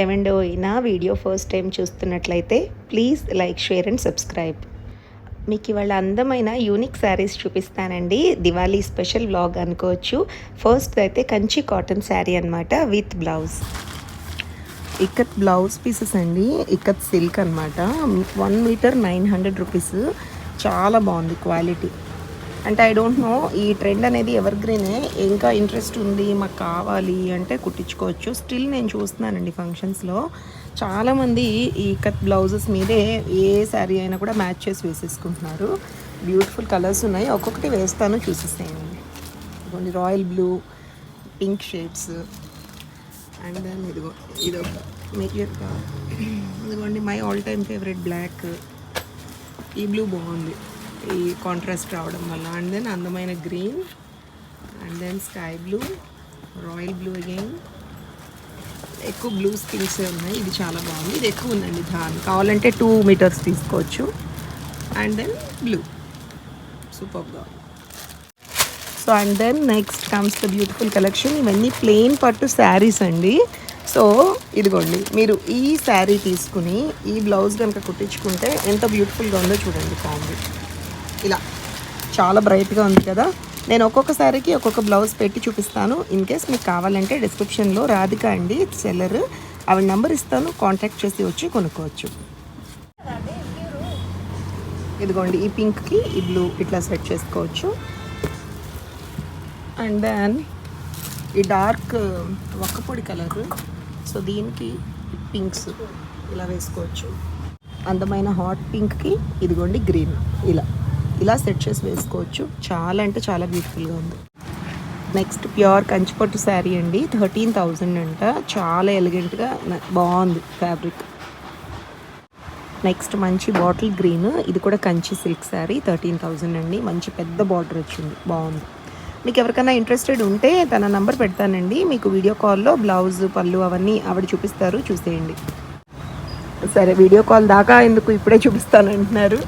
ఏమండో నా video first time చూస్తున్నట్లయితే please like share and subscribe. మీకు ఇవాళ అందమైన యూనిక్ శారీస్ చూపిస్తానండి. దివాళీ స్పెషల్ వ్లాగ్ అనుకోవచ్చు. ఫస్ట్ అయితే కంచి కాటన్ శారీ అనమాట with blouse. Ikat blouse pieces అండి. ఇక్కత్ సిల్క్ అనమాట one metre nine hundred rupees. చాలా బాగుంది క్వాలిటీ. అంటే ఐ డోంట్ నో ఈ ట్రెండ్ అనేది ఎవర్ గ్రీనే ఇంకా ఇంట్రెస్ట్ ఉంది మాకు కావాలి అంటే కుట్టించుకోవచ్చు. స్టిల్ నేను చూస్తున్నానండి ఫంక్షన్స్లో చాలామంది ఈ కత్ బ్లౌజెస్ మీదే ఏ శారీ అయినా కూడా మ్యాచ్ చేసి వేసేసుకుంటున్నారు. బ్యూటిఫుల్ కలర్స్ ఉన్నాయి. ఒక్కొక్కటి వేస్తాను చూసేసేయండి. ఇదిగోండి royal blue pink shades and then ఇదిగో ఇదొక మీకు ఇదిగోండి my all time favourite black ఈ బ్లూ బాగుంది. ఈ కాంట్రాస్ట్ రావడం వల్ల. అండ్ దెన్ అందమైన green and then sky blue royal blue again ఎక్కువ బ్లూ స్కిన్స్ ఉన్నాయి. ఇది చాలా బాగుంది. ఇది ఎక్కువ ఉందండి ధాన్. కావాలంటే టూ మీటర్స్ తీసుకోవచ్చు. అండ్ దెన్ బ్లూ సూపర్గా so and then next comes the beautiful collection ఇవన్నీ ప్లెయిన్ పట్టు శారీస్ అండి. సో ఇదిగోండి. మీరు ఈ శారీ తీసుకుని ఈ బ్లౌజ్ కనుక కుట్టించుకుంటే ఎంత బ్యూటిఫుల్గా ఉందో చూడండి కాంబీ ఇలా చాలా బ్రైట్గా ఉంది కదా. నేను ఒక్కొక్క శారీకి ఒక్కొక్క బ్లౌజ్ పెట్టి చూపిస్తాను. ఇన్ కేస్ మీకు కావాలంటే డిస్క్రిప్షన్లో రాధిక అండి సెల్లర్. ఆవిడ నెంబర్ ఇస్తాను. కాంటాక్ట్ చేసి వచ్చి కొనుక్కోవచ్చు. ఇదిగోండి ఈ పింక్కి ఈ బ్లూ ఇట్లా సెట్ చేసుకోవచ్చు. అండ్ దెన్ ఈ డార్క్ ఒక్కపొడి కలర్. సో దీనికి పింక్స్ ఇలా వేసుకోవచ్చు. అందమైన హాట్ పింక్కి ఇదిగోండి గ్రీన్. ఇలా. ఇలా సెట్ చేసి వేసుకోవచ్చు. చాలా అంటే చాలా బ్యూటిఫుల్గా ఉంది. నెక్స్ట్ ప్యూర్ కంచిపట్టు శారీ అండి. థర్టీన్ థౌజండ్ అంట. చాలా ఎలిగెంట్గా బాగుంది ఫ్యాబ్రిక్ నెక్స్ట్ మంచి బాటిల్ గ్రీన్ ఇది కూడా Kanchi silk sari thirteen thousand అండి. మంచి పెద్ద బార్డర్ వచ్చింది. బాగుంది. మీకు ఎవరికైనా ఇంట్రెస్టెడ్ ఉంటే తన నంబర్ పెడతానండి. మీకు వీడియో కాల్లో బ్లౌజ్ పళ్ళు అవన్నీ ఆవిడ చూపిస్తారు. చూసేయండి. సరే వీడియో కాల్ దాకా ఎందుకు ఇప్పుడే చూపిస్తానంటున్నారు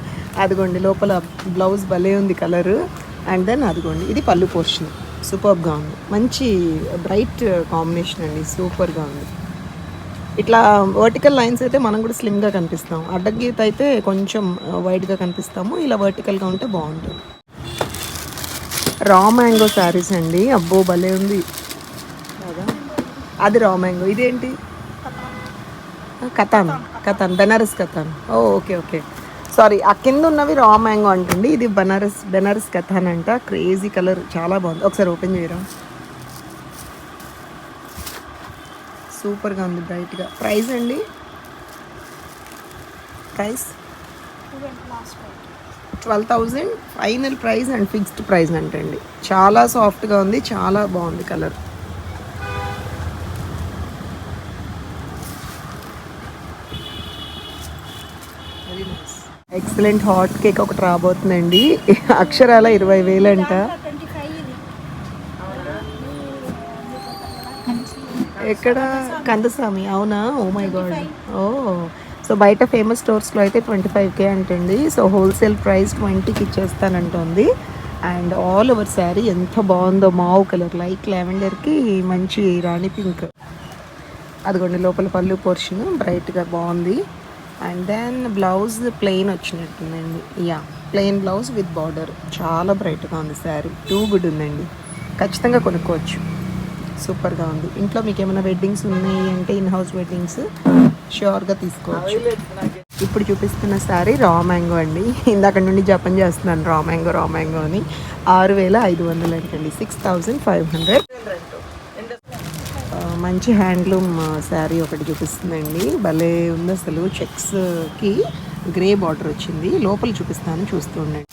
అదిగోండి లోపల బ్లౌజ్ భలే ఉంది కలర్. అండ్ దెన్ అదిగోండి ఇది పళ్ళు పోర్షన్. సూపర్గా ఉంది. మంచి బ్రైట్ కాంబినేషన్ అండి. సూపర్గా ఉంది. ఇట్లా వర్టికల్ లైన్స్ అయితే మనం కూడా స్లిమ్గా కనిపిస్తాం. అడ్డగీత అయితే కొంచెం వైట్గా కనిపిస్తాము. ఇలా వర్టికల్గా ఉంటే బాగుంటుంది. రా మ్యాంగో శారీస్ అండి. అబ్బో భలే ఉంది. కదా? అది రా మ్యాంగో ఇదేంటి? Katan katan Banaras katan oh okay okay. Sorry ఆ కింద ఉన్నవి రా మ్యాంగో అంటుంది. ఇది బనారస్ బెనారస్ కథాన్ అంట. క్రేజీ కలర్ చాలా బాగుంది. ఒకసారి ఓపెన్ చేయరా. సూపర్గా ఉంది బ్రైట్గా ప్రైస్ అండి? Price twelve thousand final price and fixed price అంటండి. చాలా సాఫ్ట్గా ఉంది చాలా బాగుంది కలర్ ఎక్సలెంట్ హాట్ కేక్ ఒకటి రాబోతుందండి. అక్షరాల ఇరవై వేలంట ఎక్కడ? కందస్వామి. అవునా? Oh my god oh so బయట ఫేమస్ స్టోర్స్లో అయితే ట్వంటీ ఫైవ్ కే అంటండి. సో హోల్సేల్ ప్రైస్ ట్వంటీకి ఇచ్చేస్తానంటుంది. అండ్ ఆల్ ఓవర్ శారీ ఎంత బాగుందో మావు కలర్ లైట్ లెవెండర్కి మంచి రాణి పింక్ అదిగోండి లోపల పళ్ళు పోర్షన్ బ్రైట్గా బాగుంది. And then blouse plain వచ్చినట్టుందండి. Yeah plain blouse with border చాలా బ్రైట్గా ఉంది శారీ టూ గుడ్ ఉందండి. ఖచ్చితంగా కొనుక్కోవచ్చు. సూపర్గా ఉంది. ఇంట్లో మీకు ఏమైనా వెడ్డింగ్స్ ఉన్నాయి అంటే ఇన్ హౌస్ వెడ్డింగ్స్ ష్యూర్గా తీసుకోవచ్చు. ఇప్పుడు చూపిస్తున్న శారీ రా మ్యాంగో అండి. ఇందాక నుండి జపం చేస్తున్నాను. రా మ్యాంగో రా మ్యాంగో అని. ఆరు వేల ఐదు వందలు అంటండి సిక్స్ థౌజండ్ ఫైవ్ హండ్రెడ్ మంచి హ్యాండ్లూమ్ శారీ ఒకటి చూపిస్తుందండి. భలే ఉంది అసలు చెక్స్కి గ్రే బార్డర్ వచ్చింది. లోపల చూపిస్తాను చూస్తూ ఉండండి.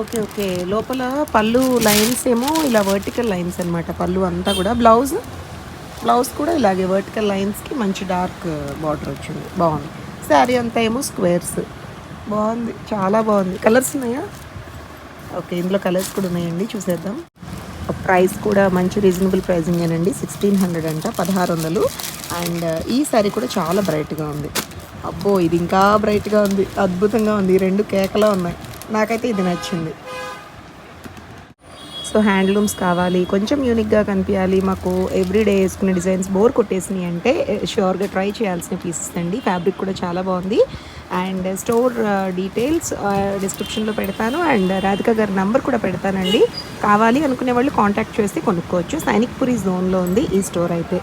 Okay okay. లోపల పళ్ళు లైన్స్ ఏమో ఇలా వర్టికల్ లైన్స్ అనమాట పళ్ళు అంతా కూడా బ్లౌజ్ బ్లౌజ్ కూడా ఇలాగే వర్టికల్ లైన్స్కి మంచి డార్క్ బార్డర్ వచ్చింది. బాగుంది. శారీ అంతా ఏమో స్క్వేర్స్. బాగుంది. చాలా బాగుంది. కలర్స్ ఉన్నాయా? ఓకే ఇందులో కలర్స్ కూడా ఉన్నాయండి. చూసేద్దాం. ప్రైస్ కూడా మంచి రీజనబుల్ ప్రైజింగేనండి సిక్స్టీన్ హండ్రెడ్ అంట పదహారు వందలు. అండ్ ఈ శారీ కూడా చాలా బ్రైట్గా ఉంది. అబ్బో ఇది ఇంకా బ్రైట్గా ఉంది. అద్భుతంగా ఉంది. ఈ రెండు కేకలా ఉన్నాయి. నాకైతే ఇది నచ్చింది. సో హ్యాండ్లూమ్స్ కావాలి. కొంచెం యూనిక్గా కనిపించాలి. మాకు ఎవ్రీడే వేసుకునే డిజైన్స్ బోర్ కొట్టేసినాయి అంటే షూర్గా ట్రై చేయాల్సిన పీసెస్ అండి. ఫ్యాబ్రిక్ కూడా చాలా బాగుంది. అండ్ స్టోర్ డీటెయిల్స్ డిస్క్రిప్షన్లో పెడతాను. అండ్ రాధిక గారి నంబర్ కూడా పెడతానండి. కావాలి అనుకునే వాళ్ళు కాంటాక్ట్ చేసి కొనుక్కోవచ్చు. సైనిక్ పురి జోన్లో ఉంది ఈ స్టోర్ అయితే.